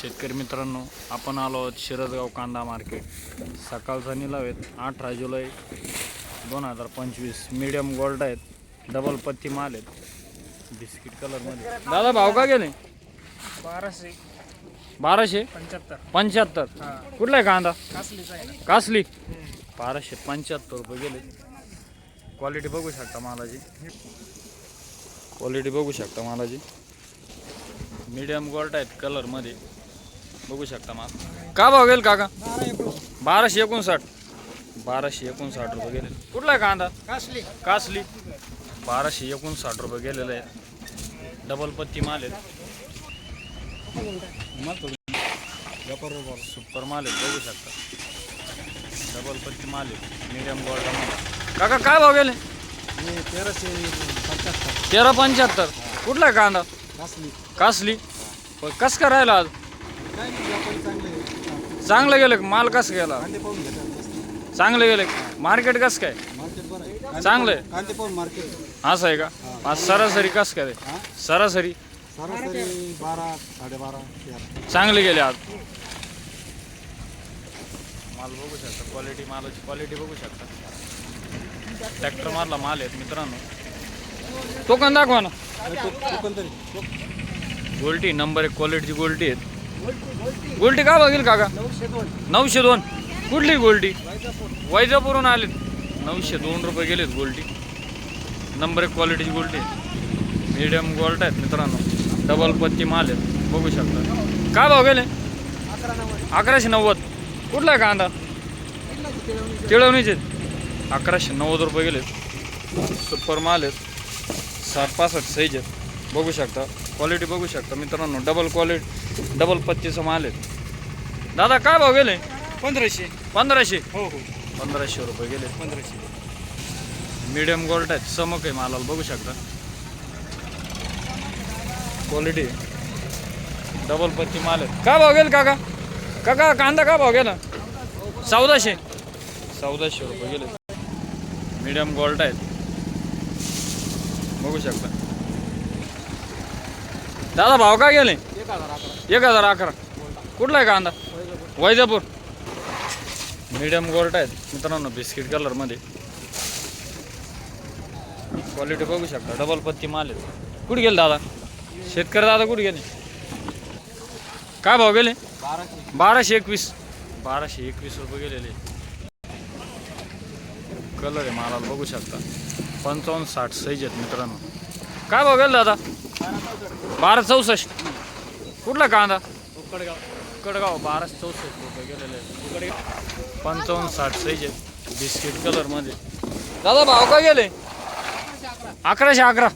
शेतकरी मित्रांनो आपण आलो आहोत शिरदगाव कांदा मार्केट. सकाळचा निलाव आहेत अठरा जुलै दोन हजार पंचवीस. मीडियम गोल्ड आहेत डबल पत्ती माल आहेत. बिस्किट कलरमध्ये दादा भाव का गेले? बाराशे. बाराशे? पंच्याहत्तर. पंच्याहत्तर. हा. कुठला आहे कांदा? कासली बाराशे पंच्याहत्तर रुपये गेले. क्वालिटी बघू शकता मालाची. क्वालिटी बघू शकता मालाची. मीडियम गोल्ड आहेत कलरमध्ये बघू शकता माल का भाव गेल काका? बाराशे एकोणसाठ. बाराशे एकोणसाठ रुपये गेले कुठला आहे कांदा? कासली. कासली. बाराशे एकोणसाठ रुपये गेलेले आहे डबल पत्ती माल आहेत. सुपर माल आहेत. बघू शकता. डबल पत्ती माल आहेत. मीडियम गोल्ड माल. काका काय भाव गेले? तेराशे पंच्याहत्तर. तेरा पंच्याहत्तर. कुठला आहे कांदा? कासली. कासली. पण कसं काय राहिला आज? चांगले चांगलं गेलं? माल कसं गेला? चांगलं गेलं मार्केट कसं काय? चांगलं आहे. असं आहे का? आज सरासरी कसं काय सरासरी? चांगले गेले आज. माल बघू शकता. क्वालिटी मालाची क्वालिटी बघू शकता. ट्रॅक्टर मारला माल आहेत मित्रांनो. तो दाखवा ना? गोल्टी नंबर एक क्वालिटीची गोल्टी आहेत. गोल्टी का बघेल काका? नऊशे दोन. कुठली गोल्टी? वैजापूरहून आलेत. नऊशे दोन रुपये गेलेत गोल्टी. नंबर एक क्वालिटीची गोल्टी मीडियम गोल्ट आहेत मित्रांनो. डबल पत्ती माल आहेत बघू शकता. काय भाव गेले? अकराशे नव्वद. कुठला आहे कांदा? तिळवणीचे. अकराशे नव्वद रुपये गेलेत. सुपर माल आहेत. साठ पासष्ट साईज आहेत. बघू शकता. क्वालिटी बघू शकता. मित्रांनो डबल क्वालिटी डबल पत्तीचा माल आहेत दादा काय भाव गेले? पंधराशे. पंधराशे? हो हो. पंधराशे रुपये गेले. पंधराशे. मीडियम गोल्ड आहेत चमक आहे मालाला बघू शकता. क्वालिटी डबल पत्ती माल आहेत काय भाव गेले काका? काका कांदा का भाव गेला? चौदाशे. चौदाशे रुपये गेले. मीडियम गोल्ड आहेत बघू शकता. दादा भाव का गेले? एक हजार अकरा. कुठला आहे कांदा वैजापूर. मीडियम गोल्ड आहेत. मित्रांनो बिस्किट कलरमध्ये क्वालिटी बघू शकता. डबल पत्ती माल आहेत कुठे गेले दादा? शेतकरी दादा कुठे गेले? काय भाव गेले? बाराशे बाराशे एकवीस. बाराशे एकवीस रुपये गेलेले. कलर आहे मालाला बघू शकता. पंचावन्न साठ साईज आहेत मित्रांनो. काय भाव गेले दादा? बारा चौसष्ट. कुठला कांदा? कडगाव कडगाव बाराशे चौसष्ट रुपये गेलेले. आहेत पंचावन्न साठ साईज आहेत. बिस्किट कलरमध्ये दादा भाव का गेले? अकराशे अकरा.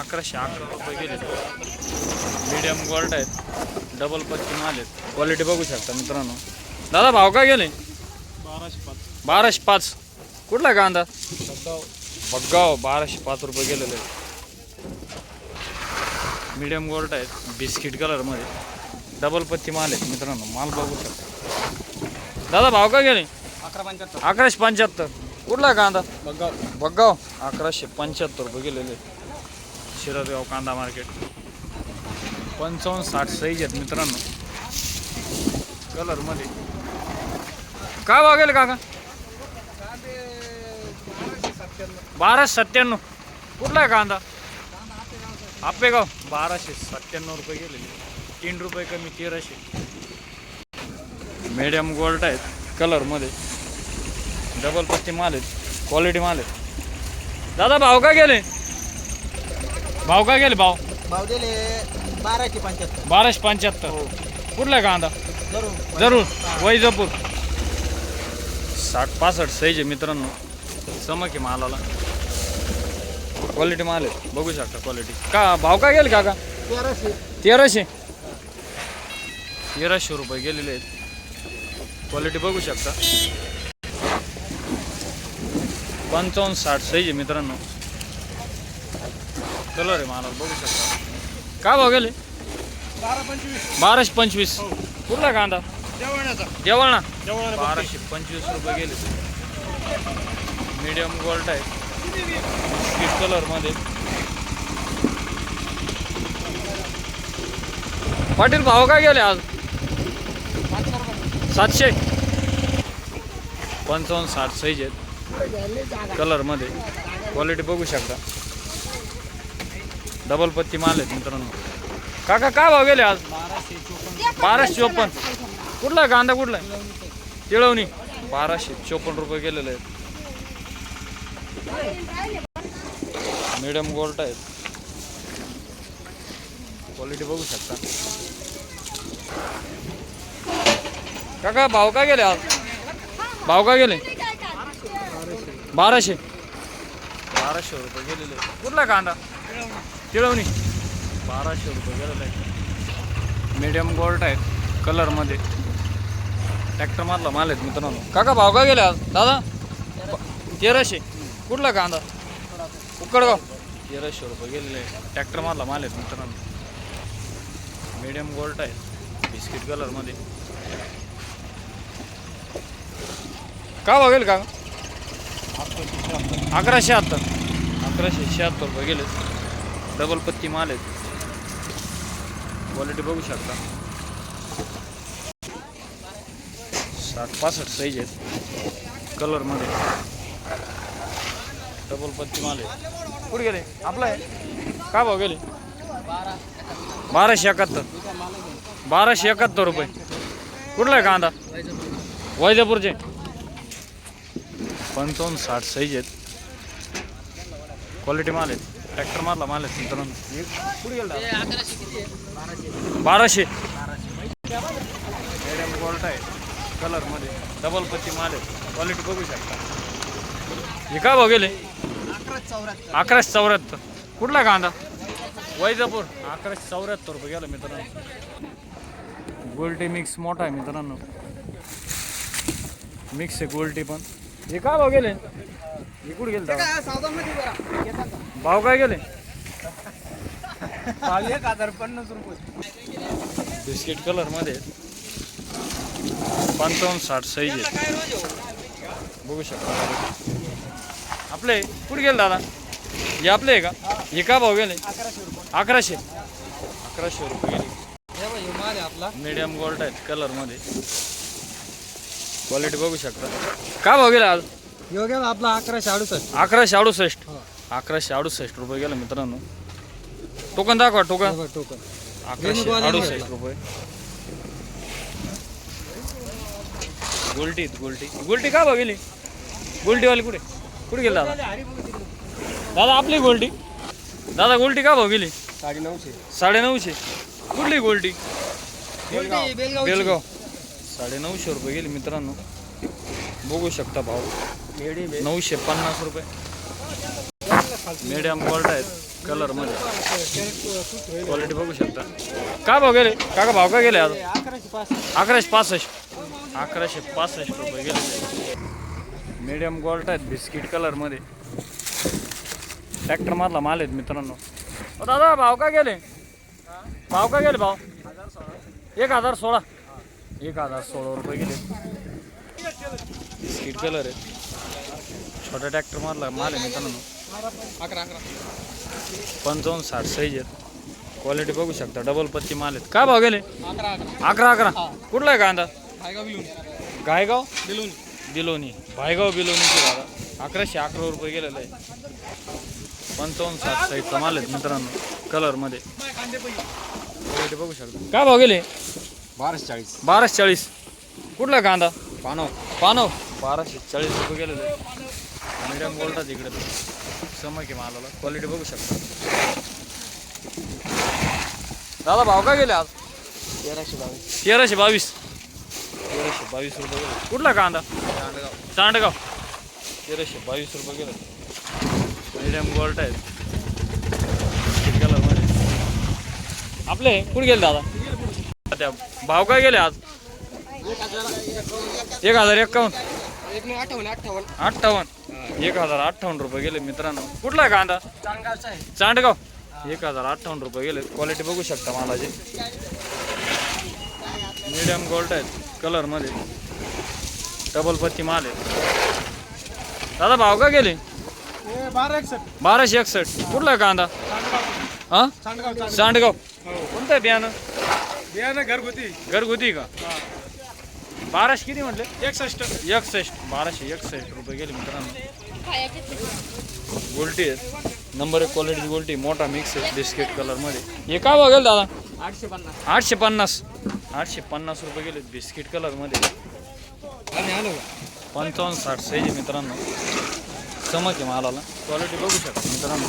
अकराशे अकरा रुपये गेले. मीडियम गोल्ड आहेत. डबल माल आहेत. क्वालिटी बघू शकता मित्रांनो. दादा भाव का गेले? बाराशे पाच. बाराशे पाच. कुठला कांदा? बग्गाव बाराशे पाच रुपये गेलेले. मीडियम गोल्ड आहेत बिस्किट कलरमध्ये डबल पत्ती माल आहेत मित्रांनो माल बघू शकता. दादा भाव का गेले? अकरा पंच्याहत्तर. अकराशे पंच्याहत्तर. कुठला कांदा? बघाव बग्गाव अकराशे पंच्याहत्तर रुपये गेलेले. शिरदगाव कांदा मार्केट पंचावन्न साठ साईज आहेत मित्रांनो. कलरमध्ये काय भाव गेले काका? बाराशे सत्त्याण्णव. कुठला आहे कांदा? आपेगाव बाराशे सत्त्याण्णव रुपये गेलेले तीन रुपये कमी तेराशे मीडियम गोल्ड आहेत कलरमध्ये डबल पत्ती माल आहेत क्वालिटी माल आहेत. दादा भाव का गेले? भाव का गेले भाव? भाव दिले बाराशे पंच्याहत्तर. बाराशे पंच्याहत्तर. कुठला आहे कांदा? जरूर. जरूर. वैजापूर. साठ पासष्ट आहे मित्रांनो. आहे मालाला. क्वालिटी माल आहे. बघू शकता क्वालिटी का भाव काय गेले काका? तेराशे. तेराशे? तेराशे रुपये गेलेले आहेत. क्वालिटी बघू शकता. पंचावन्न साठ साईज आहे मित्रांनो. कलर आहे मला बघू शकता. काय भाव गेले? बारा पंचवीस. बाराशे पंचवीस. कुठला कांदा? जेवणाला बाराशे पंचवीस रुपये गेले. मीडियम गोल्ड आहे. स्किट कलरमध्ये पाटील भाव काय गेले आज? सातशे. पंचावन्न साठ साईज आहेत कलरमध्ये क्वालिटी बघू शकता. डबल पत्ती माल आहेत मित्रांनो. काका काय भाव गेले आज? बाराशे चोपन्न. कुठला आहे? कांदा कुठला आहे? तिळवणी. बाराशे चोपन्न रुपये गेलेले आहेत. मिडियम गोल्ट आहेत. क्वालिटी बघू शकता. काका भाव का गेले आज? भाव का गेले? बाराशे. बाराशे रुपये गेलेले. कुठला कांदा? तिळवणी. बाराशे रुपये गेलेला. आहे मीडियम गोल्ट आहेत कलरमध्ये ट्रॅक्टर मारला माल आहेत मित्रांनो. काका भाव का गेले आज? दादा? तेराशे. कुठला कांदा? उकडगाव तेराशे रुपये गेलेले. ट्रॅक्टर मारला माल आहेत मित्रांनो. मीडियम गोल्ट आहे. बिस्किट कलरमध्ये का बघेल का? अकराशे शहात्तर. अकराशे शहात्तर रुपये गेले. डबल पत्ती माल आहेत. क्वालिटी बघू शकता. साठ पासष्ट साईज आहेत. कलरमध्ये डबल पत्ती माल आहे. कुठे गेले? आपला आहे. का भाव गेले? बाराशे एकाहत्तर. बाराशे एकाहत्तर रुपये. कुठला आहे कांदा? वैजापूरचे. पंचावन्न साठ साईज आहेत. क्वालिटी माल आहेत. ट्रॅक्टर मारला माल आहेत मित्रांनो. कुठे गेला? बाराशे. मीडियम क्वालिटी आहे. कलरमध्ये डबल पत्ती माल आहेत क्वालिटी बघू शकता. हे काय भाव गेले? अकराशे चौऱ्याहत्तर. कुठला कांदा? वैजापूर. अकराशे चौऱ्याहत्तर रुपये गेला मित्रांनो. गोल्टी मिक्स मोठा आहे मित्रांनो. मिक्स आहे गोल्टी पण. हे काय भाव गेले? हे कुठे गेले? भाव काय गेले? एक हजार पन्नास रुपये. बिस्किट कलरमध्ये पंचावन्न साठ साईज बघू शकता. आपले कुठे गेले दादा? हे आपले आहे का? हे का भाव गेले? अकराशे. अकराशे रुपये गेले. माल आहे आपला. मीडियम गोल्ड आहेत कलरमध्ये क्वालिटी बघू शकता. काय भाव गेला आज? योग्य आपला अकराशे अडुसष्ट. अकराशे अडुसष्ट. हो. अकराशे अडुसष्ट रुपये गेला मित्रांनो. टोकन दाखवा टोकन. टोकन. अकराशे अडुसष्ट. रुपये. गोल्टी गोल्टी. गोल्टी का भाव गेली? गोल्टीवाली कुठे? कुठे गेला दादा? दादा आपली गोल्टी दादा गोल्टी का भाव गेली? साडे नऊशे साडे नऊशे कुठली गोल्टी बेलगाव. बेलगाव. साडे नऊशे रुपये गेली मित्रांनो. बघू शकता भाव. नऊशे पन्नास रुपये. मीडियम गोल्ड आहेत कलरमध्ये. क्वालिटी बघू शकता. काय भाव गेले? काका भाव काय गेले आज? अकराशे पासष्ट. अकराशे पासष्ट रुपये गेले. मीडियम गोल्ड आहेत बिस्किट कलरमध्ये ट्रॅक्टर मधला माल आहेत मित्रांनो. दादा भाव काय गेले? भाव काय गेले भाव? एक हजार सोळा. एक हजार सोळा रुपये गेले. बिस्किट कलर आहे छोट्या ट्रॅक्टर मधला माल आहे मित्रांनो. अकरा अकरा पंचावन्न साठ साईज आहेत. क्वालिटी बघू शकता. डबल पत्ती माल आहेत. काय भाव गेले? अकरा अकरा. कुठला आहे कांदा? बिलून. गायगाव? बिलून बिलोनी भायगाव बिलोनीचे दादा. अकराशे अकरा रुपये गेलेलं आहे. पंचावन्न साठ साईजचा माल आहेत मित्रांनो कलरमध्ये क्वालिटी बघू शकता. काय भाव गेले? बाराशे चाळीस. बाराशे चाळीस. कुठला कांदा? पानव. पानव. बाराशे चाळीस रुपये गेलेले आहे मीडियम बोलतात इकडे. समक आहे मालाला. क्वालिटी बघू शकता. दादा भाव काय गेले आज? तेराशे बावीस. तेराशे बावीस. तेराशे बावीस रुपये गेले. कुठला कांदा? चांडगाव. तेराशे बावीस रुपये गेले. मीडियम गोल्ट आहेत. आपले कुठे गेले दादा? त्या भाव काय गेले आज? एक हजार एक्कावन्न एक नाही अठ्ठावन्न. एक हजार अठ्ठावन्न रुपये गेले मित्रांनो. कुठला आहे कांदा? चांदगावचा आहे. चांडगाव. एक हजार अठ्ठावन्न रुपये गेले. क्वालिटी बघू शकता मालाची. मीडियम गोल्ड आहेत कलरमध्ये डबल पत्ती माल आहे. दादा भाव का गेले? हे बाराशे एकसष्ट. कुठला आहे कांदा? हां? सांडगाव कोणतं आहे बियाणं? बियाणं घरगुती. घरगुती का? बाराशे किती म्हटले? एकसष्ट. एकसष्ट. बाराशे एकसष्ट रुपये गेले मित्रांनो. गोल्टी आहेत नंबर एक क्वालिटीची गोल्टी मोठा मिक्स आहे. बिस्किट कलरमध्ये हे काय बघेल दादा? आठशे पन्नास. आठशे पन्नास. आठशे पन्नास रुपये गेले बिस्किट कलरमध्ये. आणि पंचावन्न साठ साईज मित्रांनो. चमक आहे मालाला. क्वालिटी बघू शकता मित्रांनो.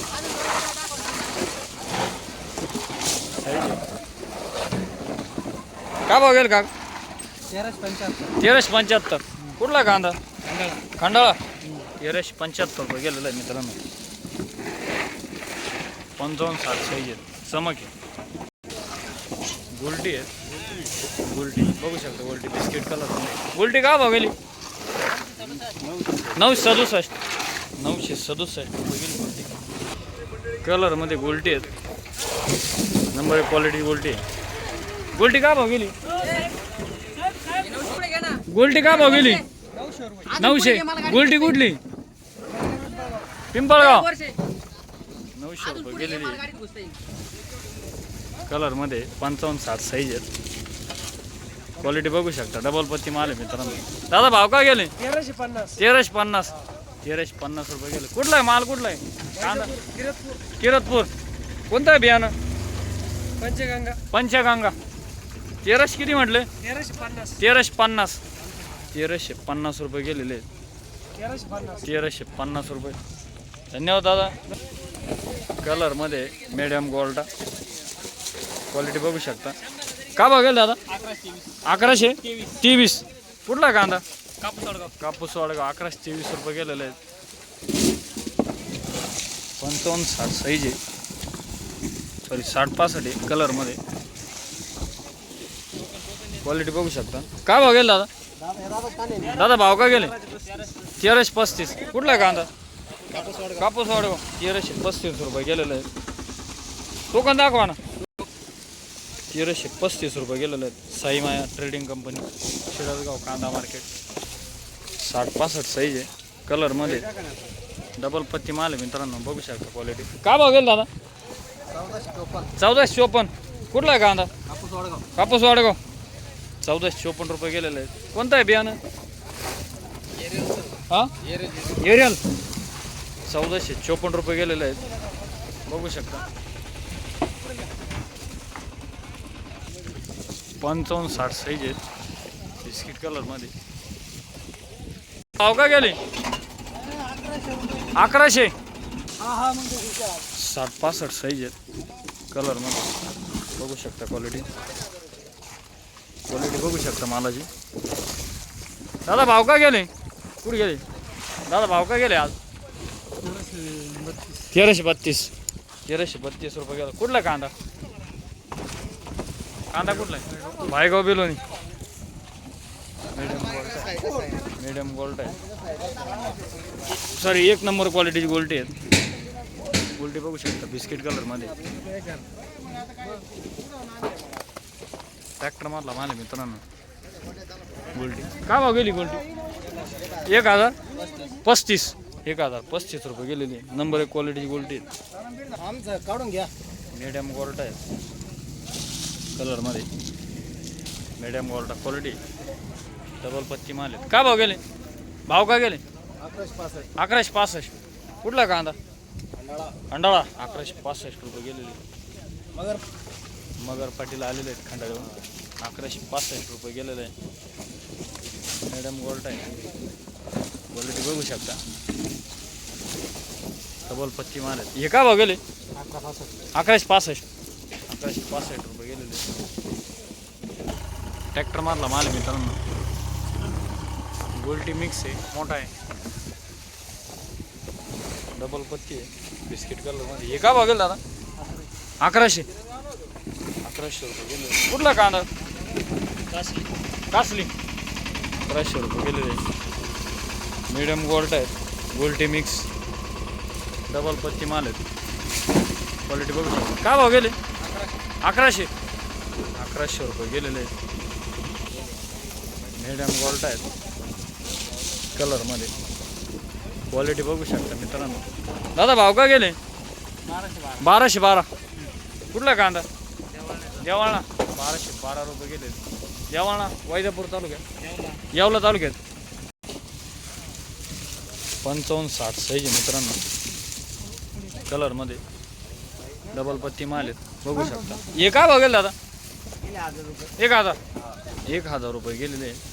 का भाव गेल बघेल का तेराशे पंच्याहत्तर. तेराशे पंच्याहत्तर कुठला कांदा? खंडाळा. खंडाळा तेराशे पंच्याहत्तर रुपये गेलेला आहे मित्रांनो. पंचावन्न साठ साईज आहेत चमक आहे. गुलटी आहे. गुलटी बघू शकता गुलटी बिस्किट कलर गुलटी का भाव गेली नऊशे सदुसष्ट. नऊशे सदुसष्ट रुपये गेली गुलटी कलरमध्ये गोल्टी आहेत. नंबर एक क्वालिटी गोल्टी आहे. गुलटी का भाव गेली गुलटी का भाव गेली नऊशे. गोल्टी नऊशे गुलटी कुठली? पिंपळगाव. नऊशे रुपये गेलेली कलरमध्ये पंचावन्न साठ साईज आहेत. क्वालिटी बघू शकता. डबल पत्ती माल आहे मित्रांनो. दादा भाव का गेले? तेराशे पन्नास. तेराशे पन्नास. तेराशे पन्नास रुपये गेले. कुठला आहे माल? कुठला आहे? कांदा. किरतपूर. किरतपूर. कोणतं आहे बियाणं? पंचगंगा. पंचगंगा. तेराशे किती म्हटले? तेराशे पन्नास. तेराशे पन्नास. तेराशे पन्नास रुपये गेलेले. आहेत तेराशे पन्नास. तेराशे पन्नास रुपये. धन्यवाद दादा. कलरमध्ये मीडियम गोल्डा. क्वालिटी बघू शकता. का बघेल दादा? अकराशे तेवीस. कुठला कांदा? कापूस अडगाव कापूस वाडगाव. अकराशे तेवीस रुपये गेलेले आहेत. पंचावन्न साठ साईज आहे. सॉरी साठ पासष्ट आहे कलरमध्ये. क्वालिटी बघू शकता. काय बघेल दादा? दादा भाव का गेले? तेराशे पस्तीस. कुठला कांदा? कापूस वाढव तेराशे पस्तीस रुपये गेलेलं आहे तो पण दाखवा ना. तेराशे पस्तीस रुपये गेलेले आहेत. साई माया ट्रेडिंग कंपनी शिरसगाव कांदा मार्केट साठ पासष्ट साईज आहे. कलरमध्ये डबल पत्ती माल आहे मित्रांनो. बघू शकता क्वालिटी का बघेल दादा? चौदाशे चोपन्न. कुठला आहे कांदा? कापूस वाडगाव कापूस वाडगाव. चौदाशे चोपन्न रुपये गेलेले आहेत. कोणतं आहे बियाणं? हां? एरियल. चौदाशे चोपन्न रुपये गेलेले आहेत. बघू शकता. पंचावन्न साठ साईज आहेत. बिस्किट कलरमध्ये भाव का गेले? अकराशे. हा हा साठ पासष्ट साईज आहेत. कलरमध्ये बघू शकता क्वालिटी क्वालिटी बघू शकता मालाची. दादा भाव का गेले? कुठे गेले? दादा भाव का गेले आज? तेराशे बत्तीस. तेराशे बत्तीस रुपये गेला. कुठला कांदा? कांदा कुठला आहे? भायगाव बिलोनी. मीडियम गोल्ड आहे. मीडियम गोल्ड आहे. सॉरी एक नंबर क्वालिटीची गोल्टी आहेत. गोल्टी बघू शकता बिस्किट कलरमध्ये ट्रॅक्टर मारला माल आहे मित्रांनो. गोल्टी. काय भाव गेली गोल्टी? एक हजार? पस्तीस. एक हजार पस्तीस रुपये गेलेली आहे. नंबर एक क्वालिटीची गोल्टी आहेत आमचं काढून घ्या. मीडियम गोल्ड आहे. कलरमध्ये. मीडियम गोल्ड क्वालिटी डबल पत्ती माल आहेत. काय भाव गेले? भाव काय गेले? अकराशे पासष्ट. अकराशे पासष्ट. कुठला कांदा? खंडाळा. खंडाळा. अकराशे पासष्ट रुपये गेलेले. मगर. मगर पाटील आलेले आहेत खंडाळून अकराशे पासष्ट रुपये गेलेले आहे. मॅडम गोल्ड आहे. क्वालिटी बघू शकता. डबल पत्ती माल आहेत. हे का भाव गेले? अकरा पासष्ट. अकराशे पासष्ट. अकराशे पासष्ट रुपये गेलेले. ट्रॅक्टर मारला माल मित्रांनो. गोल्टी मिक्स आहे मोठा आहे. डबल पत्ती आहे. बिस्किट कलरमध्ये हे का गेला दादा? अकराशे. अकराशे रुपये गेले. कुठला कांदा? कासली. कासली. अकराशे रुपये गेलेले. मीडियम गोल्ट आहेत गोल्टी मिक्स डबल पत्ती माल आहेत क्वालिटी बघू शकता. काय भाव गेले अकराशे. अकराशे रुपये गेलेले आहेत. मीडियम गोल्ट आहेत. कलरमध्ये क्वालिटी बघू शकता मित्रांनो. दादा भाव का गेले? बाराशे बारा. बाराशे बारा कुठला कांदा? देवाळा. बाराशे बारा रुपये गेले देवाळा वैजापूर तालुक्यात? येवला तालुक्यात. पंचावन्न साठ साईज मित्रांनो. कलरमध्ये डबल पत्ती माल आहेत. बघू शकता. एक हा बघेल दादा. एक हजार. एक हजार रुपये गेलेले आहे